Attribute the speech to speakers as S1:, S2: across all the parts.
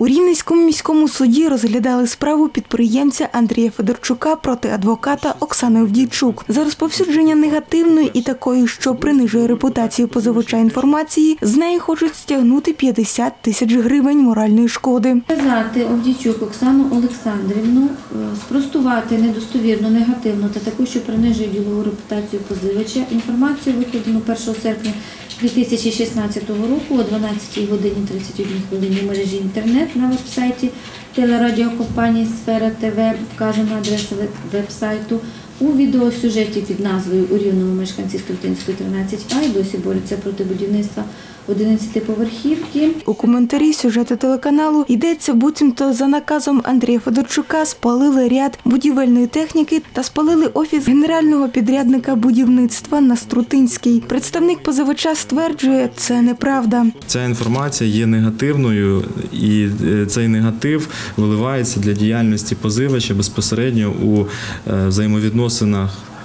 S1: У Рівненському міському суді розглядали справу підприємця Андрія Федорчука проти адвоката Оксани Овдійчук за розповсюдження негативної і такої, що принижує репутацію позивача інформації. З неї хочуть стягнути 50 тисяч гривень моральної шкоди.
S2: Сказати Овдійчук Оксану Олександрівну, е, спростувати недостовірну, негативну та таку, що принижує ділову репутацію позивача. Інформацію викладену 1 серпня 2016 року о 12 годині 31 хвилині мережі інтернет на веб-сайті телерадіокомпанії Сфера ТВ, вказана адреса веб- веб-сайту. У відеосюжеті під назвою У рівному мешканці Скрутинської 13А і досі борються проти будівництва 11-поверхівки.
S1: У коментарі сюжету телеканалу йдеться, буцімто за наказом Андрія Федорчука спалили ряд будівельної техніки та спалили офіс генерального підрядника будівництва на Струтинській. Представник позивача стверджує, це неправда.
S3: Ця інформація є негативною, і е, цей негатив виливається для діяльності позивача безпосередньо у е, взаємовідносинах зі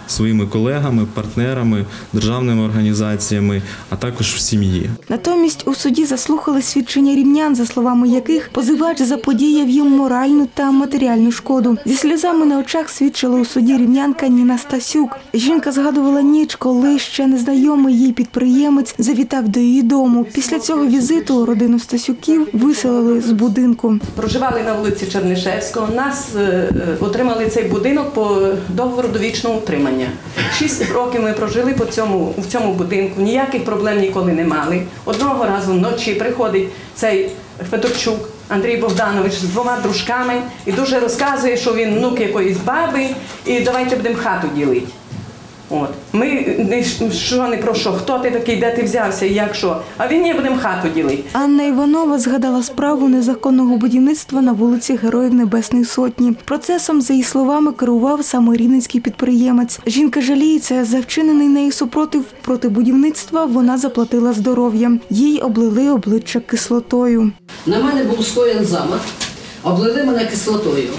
S3: своїми колегами, партнерами, державними організаціями, а також в сім'ї.
S1: Натомість у суді заслухали свідчення рівнян, за словами яких позивач заподіяв їм моральну та матеріальну шкоду. Зі сльозами на очах свідчила у суді рівнянка Ніна Стасюк. Жінка згадувала ніч, коли ще незнайомий їй підприємець завітав до її дому. Після цього візиту родину Стасюків виселили з будинку.
S4: Проживали на вулиці Чернишевського. Нас е, е, отримали цей будинок по договору довічного утримання. Шість років ми прожили по цьому, в цьому будинку, ніяких проблем ніколи не мали. Одного разу вночі приходить цей Федорчук Андрій Богданович з двома дружками і дуже розказує, що він внук якоїсь баби, і давайте будемо хату ділити. От. Ми не, що не про що, хто ти такий, де ти взявся і як що. А він ні, будемо хату ділити.
S1: Анна Іванова згадала справу незаконного будівництва на вулиці Героїв Небесної Сотні. Процесом, за її словами, керував саме рівненський підприємець. Жінка жаліється, за вчинений нею супротив проти будівництва вона заплатила здоров'ям. Їй облили обличчя кислотою.
S5: На мене був скоєн замах, облили мене кислотою.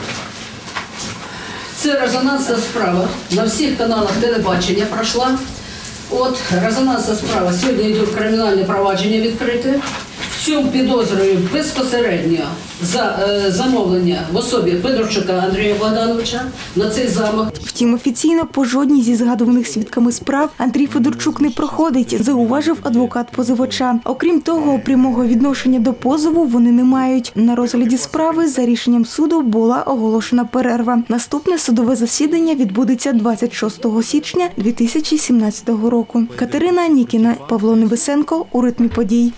S5: Це резонансна справа. На всіх каналах телебачення пройшла. От резонансна справа. Сьогодні йде кримінальне провадження відкрите. В цьому підозрюю безпосередньо за е, замовлення в особі Федорчука Андрія Богдановича на цей замах.
S1: Втім, офіційно по жодній зі згадуваних свідками справ Андрій Федорчук не проходить, зауважив адвокат позивача. Окрім того, прямого відношення до позову вони не мають. На розгляді справи за рішенням суду була оголошена перерва. Наступне судове засідання відбудеться 26 січня 2017 року. Катерина Нікіна, Павло Невесенко у ритмі подій.